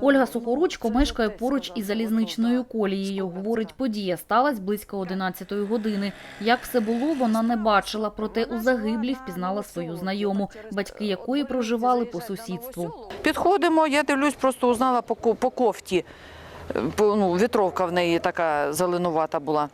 Ольга Сухоручко мешкає поруч із залізничною колією. Говорить, подія сталася близько 11-ї години. Як все було, вона не бачила, проте у загиблі впізнала свою знайому, батьки якої проживали по сусідству. Підходимо, я дивлюсь, просто узнала по кофті. Е, ну, вітровка в неї така зеленувата була.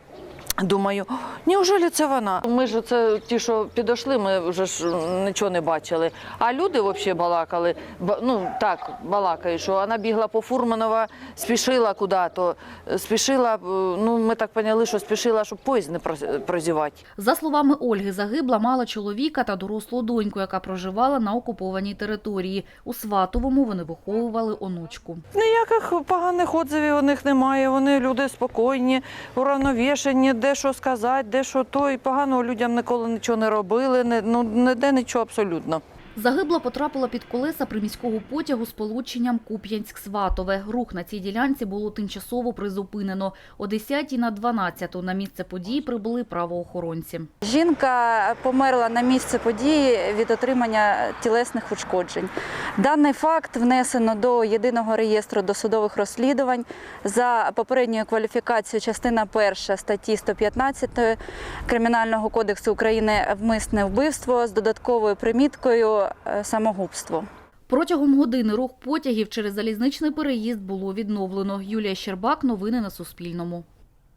Думаю, неужели це вона? Ми ж це ті, що підійшли, ми вже ж нічого не бачили. А люди взагалі балакали. Ба- Ну так, балакають, що вона бігла по Фурманова, спішила куди-то. Спішила, е, ну ми так поняли, що спішила, щоб поїзд не прозівати. За словами Ольги, загибла мала чоловіка та дорослу доньку, яка проживала на окупованій території. У Сватовому вони виховували онучку. Ніяких поганих отзивів у них немає. Вони люди спокійні, уравновішені, де що сказати, де що то. І погано людям ніколи нічого не робили, не, ну, ніде нічого абсолютно. Загибла потрапила під колеса приміського потягу з полученням Куп'янськ-Сватове. Рух на цій ділянці було тимчасово призупинено. О 10 на 12 на місце події прибули правоохоронці. Жінка померла на місці події від отримання тілесних ушкоджень. Даний факт внесено до єдиного реєстру досудових розслідувань за попередньою кваліфікацією частина 1 статті 115 Кримінального кодексу України вмисне вбивство з додатковою приміткою самогубство. Протягом години рух потягів через залізничний переїзд було відновлено. Юлія Щербак. Новини на Суспільному.